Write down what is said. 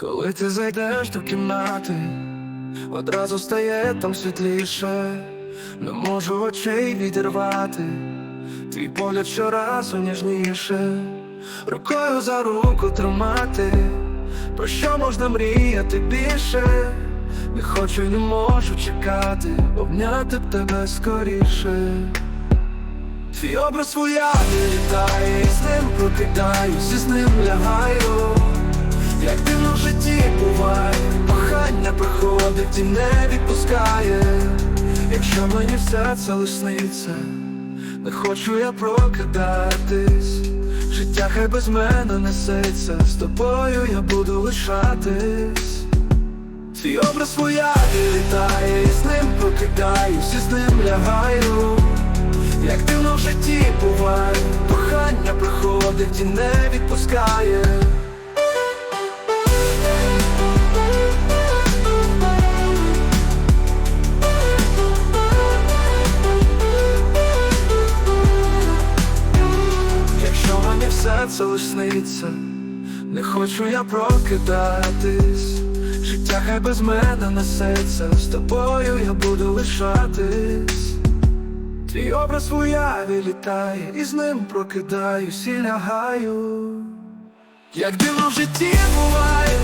Коли ти зайдеш до кімнати, одразу стає там світліше, не можу очей відірвати, твій погляд щоразу ніжніше, рукою за руку тримати, про що можна мріяти більше, не хочу й не можу чекати, обняти б тебе скоріше. Твій образ уяві літає, і з ним прокидаюсь, і з ним лягаю. Приходить не відпускає. Якщо мені все це лиш сниться, не хочу я прокидатись. Життя хай без мене несеться, з тобою я буду лишатись. Твій образ в уяві літає, і з ним прокидаюсь, і з ним лягаю. Як дивно в житті буває, кохання приходить і не відпускає. Все лиш не хочу я прокидатись. Життя хай без мене несеться, з тобою я буду лишатись. Твій образ в уяві літає, і з ним прокидаюсь і лягаю. Як дивно в житті буває,